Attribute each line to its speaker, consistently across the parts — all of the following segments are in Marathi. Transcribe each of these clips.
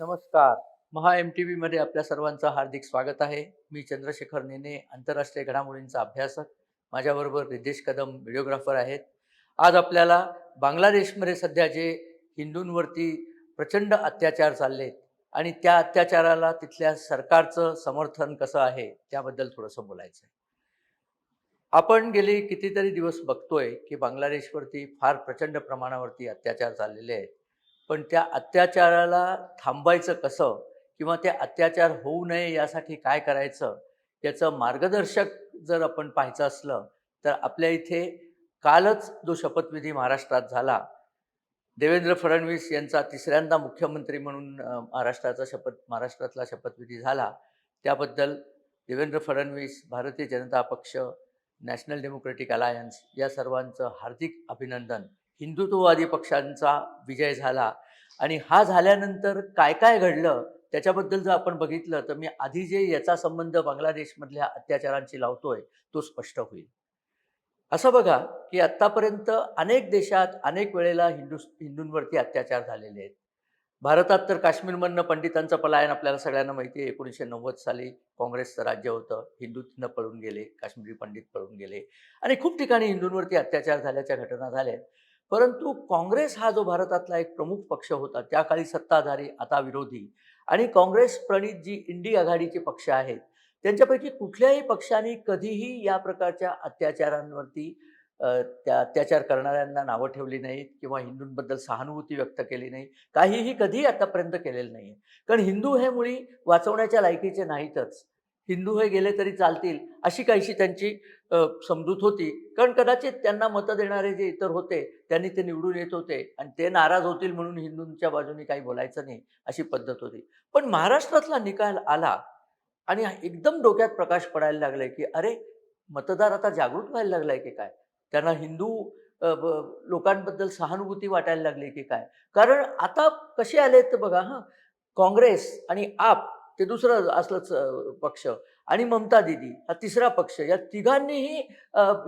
Speaker 1: नमस्कार. महा एम टी व्हीमध्ये आपल्या सर्वांचं हार्दिक स्वागत आहे. मी चंद्रशेखर नेने आंतरराष्ट्रीय घडामोडींचा अभ्यासक. माझ्याबरोबर रिदेश कदम व्हिडिओग्राफर आहेत. आज आपल्याला बांगलादेशमध्ये सध्या जे हिंदूंवरती प्रचंड अत्याचार चाललेत आणि त्या अत्याचाराला तिथल्या सरकारचं समर्थन कसं आहे त्याबद्दल थोडंसं बोलायचं आहे आपण गेले कितीतरी दिवस बघतोय की बांगलादेशवरती फार प्रचंड प्रमाणावरती अत्याचार चाललेले आहेत. पण त्या अत्याचाराला थांबायचं कसं किंवा ते अत्याचार होऊ नये यासाठी काय करायचं याचं मार्गदर्शक जर आपण पाहायचं असलं तर आपल्या इथे कालच जो शपथविधी महाराष्ट्रात झाला देवेंद्र फडणवीस यांचा तिसऱ्यांदा मुख्यमंत्री म्हणून महाराष्ट्राचा शपथ महाराष्ट्रातला शपथविधी झाला त्याबद्दल देवेंद्र फडणवीस भारतीय जनता पक्ष नॅशनल डेमोक्रेटिक अलायन्स या सर्वांचं हार्दिक अभिनंदन. हिंदुत्ववादी पक्षांचा विजय झाला. आणि हा झाल्यानंतर काय काय घडलं त्याच्याबद्दल जर आपण बघितलं तर मी आधी जे याचा संबंध बांगलादेशमधल्या अत्याचारांशी लावतोय तो स्पष्ट होईल. असं बघा की आत्तापर्यंत अनेक देशात अनेक वेळेला हिंदू हिंदूंवरती अत्याचार झालेले आहेत. भारतात तर काश्मीरमधनं पंडितांचं पलायन आपल्याला सगळ्यांना माहिती आहे एकोणीसशे नव्वद साली काँग्रेसचं राज्य होतं हिंदू पळून गेले काश्मीरी पंडित पळून गेले. आणि खूप ठिकाणी हिंदूंवरती अत्याचार झाल्याच्या घटना झाल्या आहेत. परंतु काँग्रेस हा जो भारतातला एक प्रमुख पक्ष होता त्या काळी सत्ताधारी आता विरोधी आणि काँग्रेस प्रणित जी इंडी आघाडीचे पक्ष आहेत त्यांच्यापैकी कुठल्याही पक्षाने कधीही या प्रकारच्या अत्याचारांवरती त्या अत्याचार करणाऱ्यांना नावं ठेवली नाहीत किंवा हिंदूंबद्दल सहानुभूती व्यक्त केली नाही काहीही कधीही आतापर्यंत केलेलं नाही कारण हिंदू हे मुळी वाचवण्याच्या लायकीचे नाहीतच. हिंदू हे गेले तरी चालतील अशी काहीशी त्यांची समजूत होती. कारण कदाचित त्यांना मतं देणारे जे इतर होते त्यांनी ते निवडून येत होते आणि ते नाराज होतील म्हणून हिंदूंच्या बाजूने काही बोलायचं नाही अशी पद्धत होती. पण महाराष्ट्रातला निकाल आला आणि एकदम डोक्यात प्रकाश पडायला लागलाय की अरे मतदार आता जागृत व्हायला लागलाय की काय? त्यांना हिंदू लोकांबद्दल सहानुभूती वाटायला लागली की काय? कारण आता कसे आले तर बघा हां. काँग्रेस आणि आप ते दुसरं असलंच पक्ष. आणि ममता दिदी हा तिसरा पक्ष. या तिघांनीही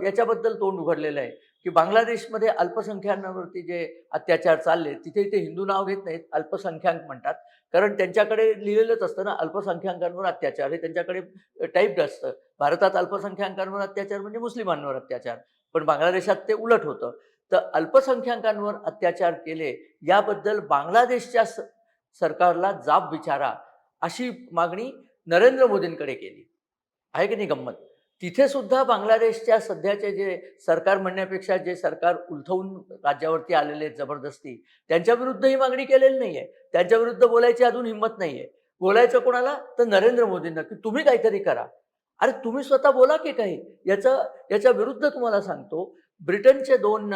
Speaker 1: याच्याबद्दल तोंड उघडलेलं आहे. की बांगलादेशमध्ये अल्पसंख्याकांवरती जे अत्याचार चालले तिथे ते हिंदू नाव घेत नाहीत अल्पसंख्याक म्हणतात. कारण त्यांच्याकडे लिहिलेलंच असतं ना अल्पसंख्याकांवर अत्याचार. हे त्यांच्याकडे टाईप असतं. भारतात अल्पसंख्याकांवर अत्याचार म्हणजे मुस्लिमांवर अत्याचार. पण बांगलादेशात ते उलट होतं. तर अल्पसंख्याकांवर अत्याचार केले याबद्दल बांगलादेशच्या स- सरकारला जाब विचारा. अशी मागणी नरेंद्र मोदींकडे केली. आहे की नाही गंमत? तिथे सुद्धा बांगलादेशच्या सध्याचे जे सरकार म्हणण्यापेक्षा जे सरकार उलथवून राज्यावरती आलेले जबरदस्ती त्यांच्या विरुद्ध ही मागणी केलेली नाही आहे त्यांच्या विरुद्ध बोलायची अजून हिंमत नाही आहे बोलायचं कोणाला? तर नरेंद्र मोदींना की तुम्ही काहीतरी करा. अरे तुम्ही स्वतः बोला की काही. याचं याच्या विरुद्ध तुम्हाला सांगतो ब्रिटनचे दोन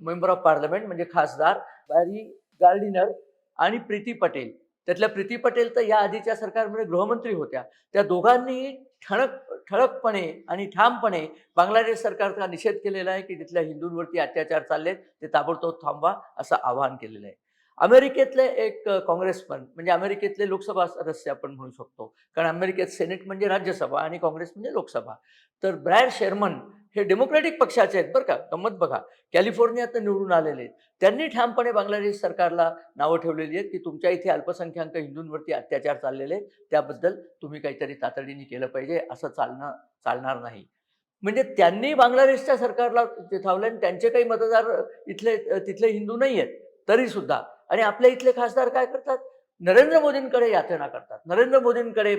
Speaker 1: मेंबर ऑफ पार्लमेंट म्हणजे खासदार बॅरी गार्डिनर आणि प्रीती पटेल त्यातल्या प्रीती पटेल तर या आधीच्या सरकारमध्ये गृहमंत्री होत्या. त्या दोघांनी ठणक ठळकपणे आणि ठामपणे बांगलादेश सरकारचा निषेध केलेला आहे की तिथल्या हिंदूंवरती अत्याचार चाललेत ते ताबडतोब थांबवा असं आवाहन केलेलं आहे. अमेरिकेतले एक काँग्रेसमन म्हणजे अमेरिकेतले लोकसभा सदस्य आपण म्हणू शकतो. कारण अमेरिकेत सेनेट म्हणजे राज्यसभा आणि काँग्रेस म्हणजे लोकसभा. तर ब्रॅड शेरमन हे डेमोक्रॅटिक पक्षाचे आहेत बरं का. गंमत बघा. कॅलिफोर्नियात निवडून आलेले आहेत. त्यांनी ठामपणे बांगलादेश सरकारला नावं ठेवलेली आहेत की तुमच्या इथे अल्पसंख्याक हिंदूंवरती अत्याचार चाललेले आहेत. त्याबद्दल तुम्ही काहीतरी तातडीने केलं पाहिजे. असं चालणं चालणार नाही. म्हणजे त्यांनी बांगलादेशच्या सरकारला चिथावलं आणि त्यांचे काही मतदार इथले तिथले हिंदू नाही आहेत तरी सुद्धा आणि आपल्या इथले खासदार काय करतात? नरेंद्र मोदींकडे यातना करतात. नरेंद्र मोदींकडे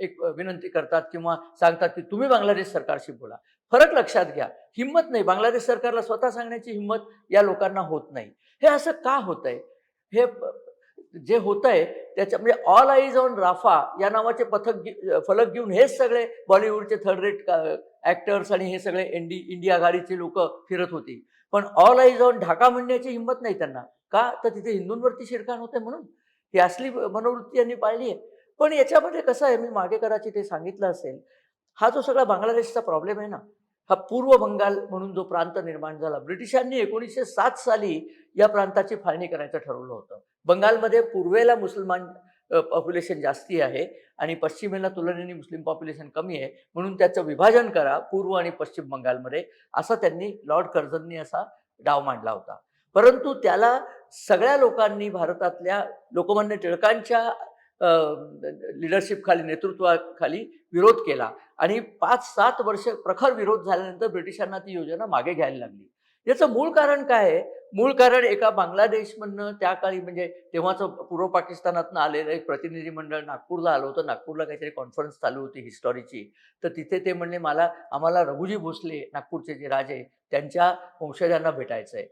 Speaker 1: एक विनंती करतात किंवा सांगतात की तुम्ही बांगलादेश सरकारशी बोला. फरक लक्षात घ्या. हिंमत नाही. बांगलादेश सरकारला स्वतः सांगण्याची हिंमत या लोकांना होत नाही. हे असं का होत आहे हे जे होत आहे त्याच्या म्हणजे ऑल आईज ऑन राफा या नावाचे पथक फलक घेऊन हेच सगळे बॉलिवूडचे थर्ड रेट ॲक्टर्स आणि हे सगळे इंडी इंडिया आघाडीचे लोक फिरत होती. पण ऑल आईज ऑन ढाका म्हणण्याची हिंमत नाही त्यांना. का? तर तिथे हिंदूंवरती शिरकाण होते म्हणून. ही असली मनोवृत्ती यांनी पाळली आहे पण याच्यामध्ये कसं आहे मी मागे कराची ते सांगितलं असेल हा जो सगळा बांगलादेशचा प्रॉब्लेम आहे ना हा पूर्व बंगाल म्हणून जो प्रांत निर्माण झाला ब्रिटिशांनी एकोणीसशे सात साली या प्रांताची फाळणी करायचं ठरवलं होतं. बंगालमध्ये पूर्वेला मुसलमान पॉप्युलेशन जास्ती आहे आणि पश्चिमेला तुलनेने मुस्लिम पॉप्युलेशन कमी आहे म्हणून त्याचं विभाजन करा पूर्व आणि पश्चिम बंगालमध्ये असं त्यांनी लॉर्ड कर्झननी असा डाव मांडला होता. परंतु त्याला सगळ्या लोकांनी भारतातल्या लोकमान्य टिळकांच्या लिडरशिपखाली नेतृत्वाखाली विरोध केला. आणि पाच सात वर्ष प्रखर विरोध झाल्यानंतर ब्रिटिशांना ती योजना मागे घ्यायला लागली. याचं मूळ कारण काय आहे? मूळ कारण एका बांगलादेशमधनं त्या काळी म्हणजे तेव्हाचं पूर्व पाकिस्तानातनं आलेलं एक प्रतिनिधी मंडळ नागपूरला आलं होतं. नागपूरला काहीतरी कॉन्फरन्स चालू होती हिस्टॉरीची तर तिथे ते म्हणले मला आम्हाला रघुजी भोसले नागपूरचे जे राजे त्यांच्या वंशजांना भेटायचं आहे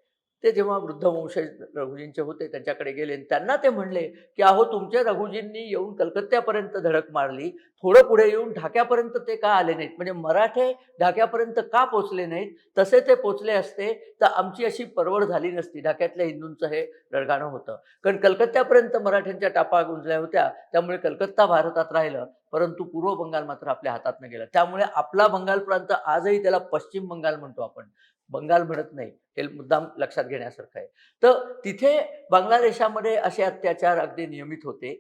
Speaker 1: ते जेव्हा वृद्ध वंशज रघुजींचे होते त्यांच्याकडे गेले आणि त्यांना ते म्हणले की अहो तुमच्या रघुजींनी येऊन कलकत्त्यापर्यंत धडक मारली. थोडं पुढे येऊन ढाक्यापर्यंत ते का आले नाहीत? म्हणजे मराठे ढाक्यापर्यंत का पोचले नाहीत? तसे ते पोचले असते तर आमची अशी परवड झाली नसती. ढाक्यातल्या हिंदूंचं हे रडगाणं होतं. कारण कलकत्त्यापर्यंत मराठ्यांच्या टापा गुंजल्या होत्या त्यामुळे कलकत्ता भारतात राहिलं. परंतु पूर्व बंगाल मात्र आपल्या हातात गेलं. त्यामुळे आपला बंगाल प्रांत आजही त्याला पश्चिम बंगाल म्हणतो आपण. बंगाल म्हणत नाही. हे मुद्दाम लक्षात घेण्यासारखं आहे. तर तिथे बांगलादेशामध्ये असे अत्याचार अगदी नियमित होते.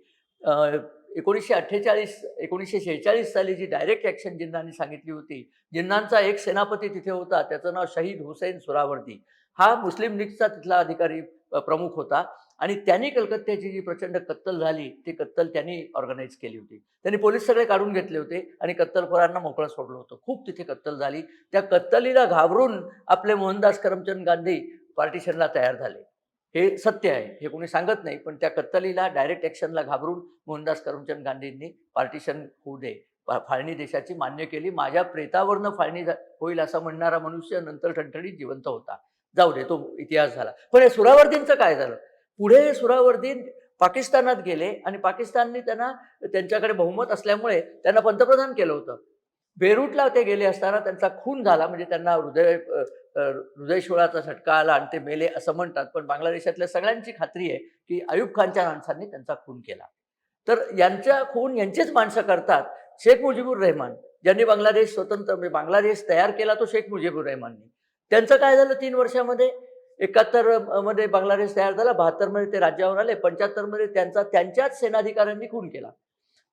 Speaker 1: एकोणीसशे अठ्ठेचाळीस एकोणीसशे शेहेचाळीस साली जी डायरेक्ट ॲक्शन जिन्नांनी सांगितली होती जिन्नांचा एक सेनापती तिथे होता त्याचं नाव शहीद हुसेन सुरावर्दी. हा मुस्लिम लीगचा तिथला अधिकारी प्रमुख होता. आणि त्यांनी कलकत्त्याची जी प्रचंड कत्तल झाली ती कत्तल त्यांनी ऑर्गनाईज केली होती. त्यांनी पोलीस सगळे काढून घेतले होते आणि कत्तलखोरांना मोकळं सोडलं होतं. खूप तिथे कत्तल झाली. त्या कत्तलीला घाबरून आपले मोहनदास करमचंद गांधी पार्टिशनला तयार झाले. हे सत्य आहे. हे कोणी सांगत नाही पण त्या कत्तलीला डायरेक्ट ॲक्शनला घाबरून मोहनदास करमचंद गांधींनी पार्टिशन होऊ दे. फाळणी देशाची मान्य केली. माझ्या प्रेतावरनं फाळणी होईल असं म्हणणारा मनुष्य नंतर ठणठणीत जिवंत होता. जाऊ दे तो इतिहास झाला. पण हे सुरावर्दींचं काय झालं? पुढे सुरावर्दीन पाकिस्तानात गेले आणि पाकिस्तानने त्यांना त्यांच्याकडे बहुमत असल्यामुळे त्यांना पंतप्रधान केलं होतं. बेरूटला ते गेले असताना त्यांचा खून झाला म्हणजे त्यांना हृदय हृदयशोळाचा झटका आला आणि ते मेले असं म्हणतात. पण बांगलादेशातल्या सगळ्यांची खात्री आहे की अयुब खानच्या माणसांनी त्यांचा खून केला. तर यांच्या खून यांचेच माणसं करतात शेख मुजीबुर रहमान. ज्यांनी बांगलादेश स्वतंत्र म्हणजे बांगलादेश तयार केला तो शेख मुजीबुर रहमाननी. त्यांचं काय झालं तीन वर्षामध्ये? एकाहत्तरमध्ये बांगलादेश तयार झाला बहात्तरमध्ये ते राज्यावर आले पंच्याहत्तरमध्ये त्यांचा त्यांच्याच सेनाधिकाऱ्यांनी खून केला.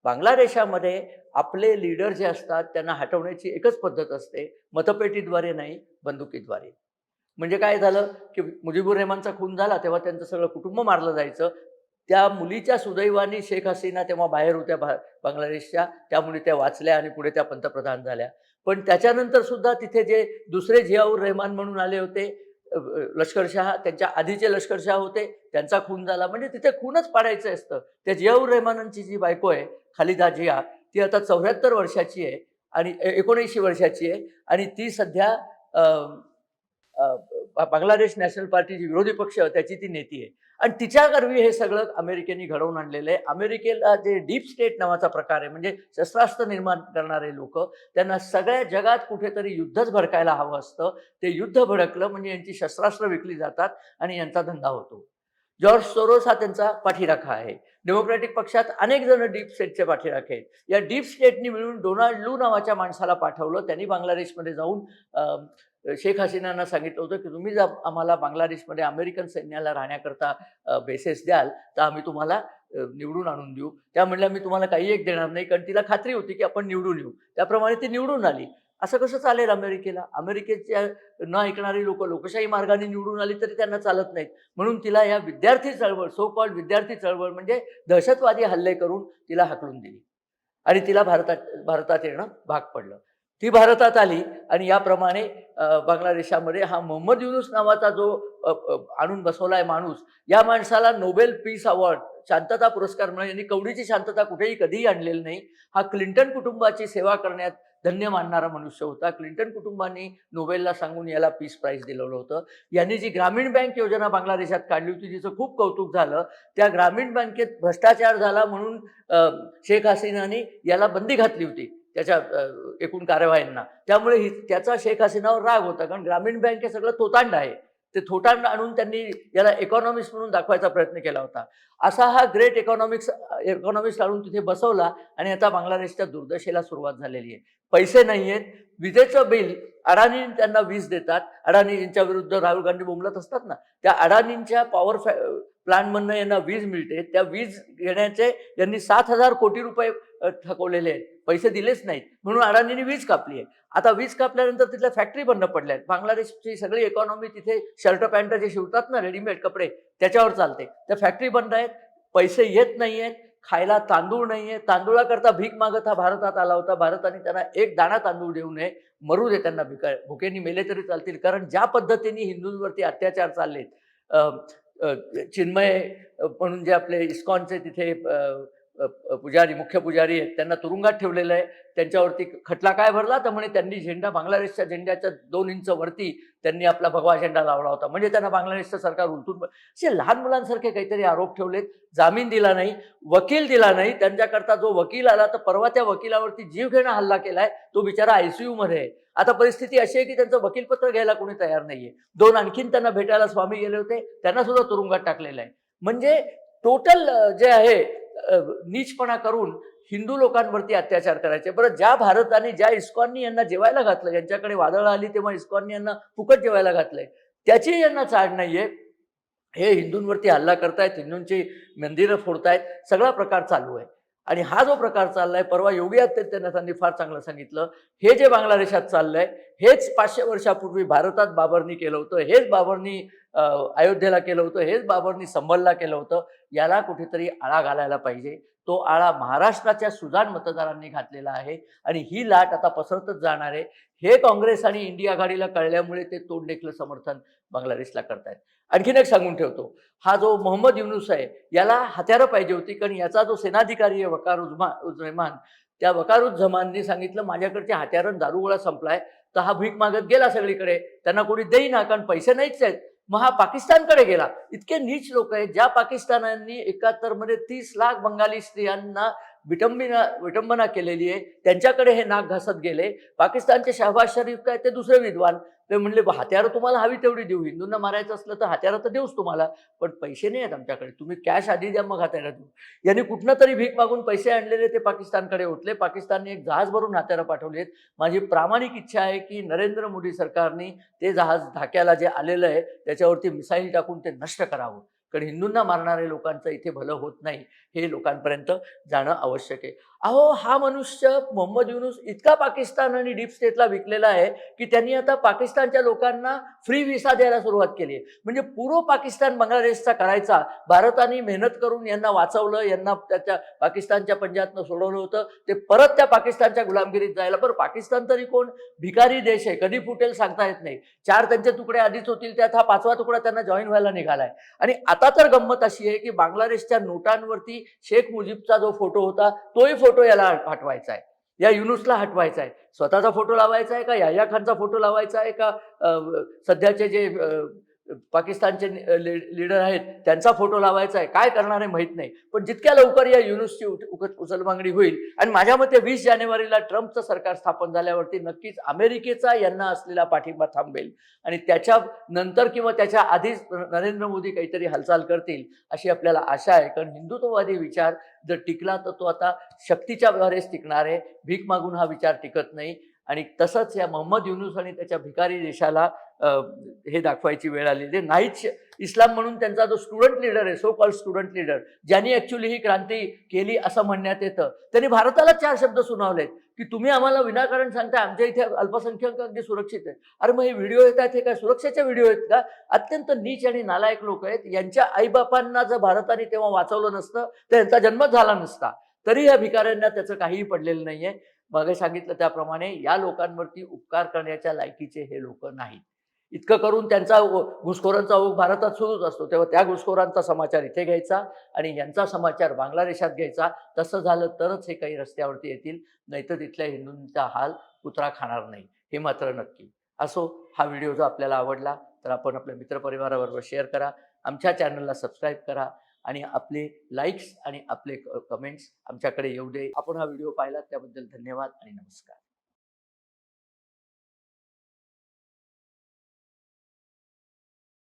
Speaker 1: बांगलादेशामध्ये आपले लीडर जे असतात त्यांना हटवण्याची एकच पद्धत असते मतपेटीद्वारे नाही बंदुकीद्वारे. म्हणजे काय झालं की मुजीबुर रहमानचा खून झाला तेव्हा त्यांचं सगळं कुटुंब मारलं जायचं. त्या मुलीच्या सुदैवानी शेख हसीना तेव्हा बाहेर होत्या भा बांगलादेशच्या त्यामुळे त्या वाचल्या आणि पुढे त्या पंतप्रधान झाल्या. पण त्याच्यानंतर सुद्धा तिथे जे दुसरे झियाऊर रहमान म्हणून आले होते लष्करशाह त्यांच्या आधीचे लष्करशाह होते त्यांचा खून झाला. म्हणजे तिथे खूनच पाडायचं असतं. त्या जियाऊर रहमानांची जी बायको आहे खालिदा जिया ती आता चौऱ्याहत्तर वर्षाची आहे आणि एकोणऐंशी वर्षाची आहे आणि ती सध्या बांगलादेश नॅशनल पार्टीची विरोधी पक्ष त्याची ती नेती आहे. आणि तिच्या गर्वी हे सगळं अमेरिकेने घडवून आणलेलं आहे. अमेरिकेला जे डीप स्टेट नावाचा प्रकार आहे म्हणजे शस्त्रास्त्र निर्माण करणारे लोक त्यांना सगळ्या जगात कुठेतरी युद्धच भडकायला हवं असतं. ते युद्ध भडकलं म्हणजे यांची शस्त्रास्त्र विकली जातात आणि यांचा धंदा होतो. जॉर्ज सोरोस हा त्यांचा पाठीराखा आहे. डेमोक्रॅटिक पक्षात अनेक जण डीप स्टेटचे पाठीराखे आहेत. या डीप स्टेटनी मिळून डोनाल्ड लू नावाच्या माणसाला पाठवलं. त्यांनी बांगलादेशमध्ये जाऊन शेख हसीनांना सांगितलं होतं की तुम्ही जर आम्हाला बांगलादेशमध्ये अमेरिकन सैन्याला राहण्याकरता बेसेस द्याल तर आम्ही तुम्हाला निवडून आणून देऊ. त्या म्हणल्या मी तुम्हाला काही एक देणार नाही कारण तिला खात्री होती की आपण निवडून येऊ. त्याप्रमाणे ती निवडून आली. असं कसं चालेल अमेरिकेला? अमेरिकेच्या न ऐकणारी लोक लोकशाही मार्गाने निवडून आली तरी त्यांना चालत नाहीत. म्हणून तिला या विद्यार्थी चळवळ सो कॉल्ड विद्यार्थी चळवळ म्हणजे दहशतवादी हल्ले करून तिला हाकलून दिली. आणि तिला भारतात भारतात येणं भाग पडलं. ती भारतात आली आणि याप्रमाणे बांगलादेशामध्ये हा मोहम्मद युनुस नावाचा जो आणून बसवला आहे माणूस या माणसाला नोबेल पीस अवॉर्ड शांतता पुरस्कार मिळून यांनी कवडीची शांतता कुठेही कधीही आणलेली नाही. हा क्लिंटन कुटुंबाची सेवा करण्यात धन्य मानणारा मनुष्य होता. क्लिंटन कुटुंबांनी नोबेलला सांगून याला पीस प्राईज दिलेलं होतं. यांनी जी ग्रामीण बँक योजना बांगलादेशात काढली होती जिचं खूप कौतुक झालं त्या ग्रामीण बँकेत भ्रष्टाचार झाला म्हणून शेख हसीनाने याला बंदी घातली होती. त्याच्या एकूण कार्यवाहींना. त्यामुळे ही त्याचा शेख हसीनावर राग होता. कारण ग्रामीण बँक हे सगळं तोतांड आहे. ते थोटांड आणून त्यांनी याला इकॉनॉमिक्स म्हणून दाखवायचा प्रयत्न केला होता. असा हा ग्रेट इकॉनॉमिक्स इकॉनॉमिक्स आणून तिथे बसवला आणि आता बांगलादेशच्या दुर्दशेला सुरुवात झालेली आहे. पैसे नाही आहेत. विजेचं बिल अडाणी त्यांना वीज देतात. अडाणी यांच्या विरुद्ध राहुल गांधी बोंबलत असतात ना. त्या अडाणींच्या पॉवर फॅ प्लांटमधनं यांना वीज मिळते. त्या वीज घेण्याचे यांनी सात हजार कोटी रुपये थकवलेले आहेत. पैसे दिलेच नाहीत. म्हणून अडाणींनी वीज कापली आहे. आता वीज कापल्यानंतर तिथल्या फॅक्टरी बंद पडल्या आहेत. बांगलादेशची सगळी इकॉनॉमी तिथे शर्ट पॅन्ट जे शिवतात ना रेडीमेड कपडे त्याच्यावर चालते. त्या फॅक्टरी बंद आहेत. पैसे येत नाही आहेत. खायला तांदूळ नाही आहे तांदूळाकरता भीक मागत हा भारतात आला होता. भारताने त्यांना एक दाणा तांदूळ देऊ नये. मरू दे त्यांना भिका भुकेनी मेले तरी चालतील. कारण ज्या पद्धतीने हिंदूंवरती अत्याचार चाललेत चिन्मय म्हणून जे आपले इस्कॉनचे तिथे पुजारी मुख्य पुजारी आहेत त्यांना तुरुंगात ठेवलेलं आहे. त्यांच्यावरती खटला काय भरला तर म्हणे? त्यांनी झेंडा बांगलादेशच्या झेंड्याच्या दोन इंच वरती त्यांनी आपला भगवा झेंडा लावला होता. म्हणजे त्यांना बांगलादेशचं सरकार उलटून असे लहान मुलांसारखे काहीतरी आरोप ठेवलेत. जामीन दिला नाही वकील दिला नाही. त्यांच्याकरता जो वकील आला तर परवा त्या वकिलावरती जीव घेणं हल्ला केलाय. तो बिचारा आयसीयू मध्ये आहे. आता परिस्थिती अशी आहे की त्यांचं वकीलपत्र घ्यायला कोणी तयार नाहीये. दोन आणखीन त्यांना भेटायला स्वामी गेले होते. त्यांना सुद्धा तुरुंगात टाकलेलं आहे. म्हणजे टोटल जे आहे नीचपणा करून हिंदू लोकांवरती अत्याचार करायचे. बरं ज्या भारताने ज्या इस्कॉननी यांना जेवायला घातलं यांच्याकडे वादळं आली तेव्हा इस्कॉननी यांना फुकट जेवायला घातलंय. त्याची यांना चाड नाहीये. हे हिंदूंवरती हल्ला करतायत हिंदूंची मंदिरं फोडतायत सगळा प्रकार चालू आहे. आणि हा जो प्रकार चाललाय परवा योगी आदित्यनाथांनी फार चांगलं सांगितलं. हे जे बांगलादेशात चाललंय हेच पाचशे वर्षापूर्वी भारतात बाबरनी केलं होतं हेच बाबरनी अयोध्येला केलं होतं हेच बाबरनी संभलला केलं होतं. याला कुठेतरी आळा घालायला पाहिजे. तो आळा महाराष्ट्राच्या सुजाण मतदारांनी घातलेला आहे आणि ही लाट आता पसरतच जाणार आहे. हे काँग्रेस आणि इंडिया आघाडीला कळल्यामुळे ते तोंड देखलं समर्थन बांगलादेशला करतायत. आणखीन एक सांगून ठेवतो. हा जो मोहम्मद युनुस आहे याला हत्यारं पाहिजे होती कारण याचा जो सेनाधिकारी आहे वकार उजमा उजरेमान त्या वकारुज्जमाननी सांगितलं माझ्याकडचे हत्यारं दारुगोळा संपलाय तर हा भीक मागत गेला सगळीकडे. त्यांना कोणी देईना कारण पैसे नाहीच आहेत. मग हा पाकिस्तानकडे गेला. इतके नीच लोक आहेत. ज्या पाकिस्तानांनी एकाहत्तरमध्ये तीस लाख बंगाली स्त्रियांना विटंबना विटंबना केलेली आहे. त्यांच्याकडे हे नाक घासत गेले. पाकिस्तानचे शहबाज शरीफ काय? ते दुसरे विद्वान. ते म्हणले हत्यारं तुम्हाला हवी तेवढी देऊ. हिंदूंना मारायचं असलं तर हत्यारं तर देऊच तुम्हाला. पण पैसे नाही आहेत आमच्याकडे. तुम्ही कॅश आधी द्या मग हत्यारं देऊ. यांनी कुठनं तरी भीक मागून पैसे आणलेले ते पाकिस्तानकडे ओतले. पाकिस्तानने एक जहाज भरून हत्यारं पाठवली आहेत माझी प्रामाणिक इच्छा आहे की नरेंद्र मोदी सरकारने ते जहाज धाक्याला जे आलेलं आहे त्याच्यावरती मिसाईल टाकून ते नष्ट करावं. कारण हिंदूंना मारणाऱ्या लोकांचं इथे भलं होत नाही हे लोकांपर्यंत जाणं आवश्यक आहे. अहो हा मनुष्य मोहम्मद युनुस इतका पाकिस्तान आणि डीप स्टेटला विकलेला आहे की त्यांनी आता पाकिस्तानच्या लोकांना फ्री व्हिसा द्यायला सुरुवात केली आहे. म्हणजे पूर्व पाकिस्तान बांगलादेशचा करायचा भारताने मेहनत करून यांना वाचवलं यांना त्याच्या पाकिस्तानच्या पंजाबनं सोडवलं होतं ते परत त्या पाकिस्तानच्या गुलामगिरीत जायला. बरं पाकिस्तान तरी कोण? भिकारी देश आहे कधी फुटेल सांगता येत नाही. चार त्यांचे तुकडे आधीच होतील त्यात हा पाचवा तुकडा त्यांना जॉईन व्हायला निघालाय. आणि आता तर गंमत अशी आहे की बांगलादेशच्या नोटांवरती शेख मुजीबचा जो फोटो होता तोही फोटो फोटो याला हटवायचा आहे? या युनुसला हटवायचा आहे? स्वतःचा फोटो लावायचा आहे का? याया खानचा फोटो लावायचा आहे का? सध्याचे जे पाकिस्तानचे लीडर आहेत त्यांचा फोटो लावायचा आहे. काय करणार आहे माहीत नाही. पण जितक्या लवकर या युनुसची उट- उकत उचलबांगडी होईल आणि माझ्या मते वीस जानेवारीला ट्रम्पचं सरकार स्थापन झाल्यावरती नक्कीच अमेरिकेचा यांना असलेला पाठिंबा थांबेल. आणि त्याच्या नंतर किंवा त्याच्या आधीच नरेंद्र मोदी काहीतरी हालचाल करतील अशी आपल्याला आशा आहे. कारण हिंदुत्ववादी विचार जर टिकला तर तो आता शक्तीच्या द्वारेच टिकणार आहे. भीक मागून हा विचार टिकत नाही. आणि तसंच या मोहम्मद युनुस आणि त्याच्या भिकारी देशाला हे दाखवायची वेळ आलेली आहे नाहीच इस्लाम म्हणून त्यांचा जो स्टुडंट लीडर आहे सो कॉल स्टुडंट लीडर ज्यांनी ॲक्च्युली ही क्रांती केली असं म्हणण्यात येतं. त्यांनी भारताला चार शब्द सुनावलेत की तुम्ही आम्हाला विनाकारण सांगता आमच्या इथे अल्पसंख्याक अगदी सुरक्षित आहे अरे मग हे व्हिडिओ येत आहेत हे काय सुरक्षेचे व्हिडिओ आहेत का? अत्यंत नीच आणि नालायक लोक आहेत. यांच्या आईबापांना जर भारताने तेव्हा वाचवलं नसतं तर यांचा जन्मच झाला नसता. तरी या भिकाऱ्यांना त्याचं काहीही पडलेलं नाहीये. मागे सांगितलं त्याप्रमाणे या लोकांवरती उपकार करण्याच्या लायकीचे हे लोक नाहीत. इतकं करून त्यांचा ओ- घुसखोरांचा ओघ भारतात सुरूच असतो. तेव्हा त्या घुसखोरांचा समाचार इथे घ्यायचा आणि यांचा समाचार बांगलादेशात घ्यायचा. तसं झालं तरच हे काही रस्त्यावरती येतील नाहीतर तिथल्या हिंदूंचा हाल कुत्रा खाणार नाही. हे मात्र नक्की. असो हा व्हिडिओ जर आपल्याला आवडला तर आपण आपल्या मित्रपरिवाराबरोबर शेअर करा. आमच्या चॅनलला सबस्क्राईब करा आणि आपले लाईक्स आणि आपले कमेंट्स आमच्याकडे येऊ दे. आपण हा व्हिडिओ पाहिला त्याबद्दल धन्यवाद आणि नमस्कार.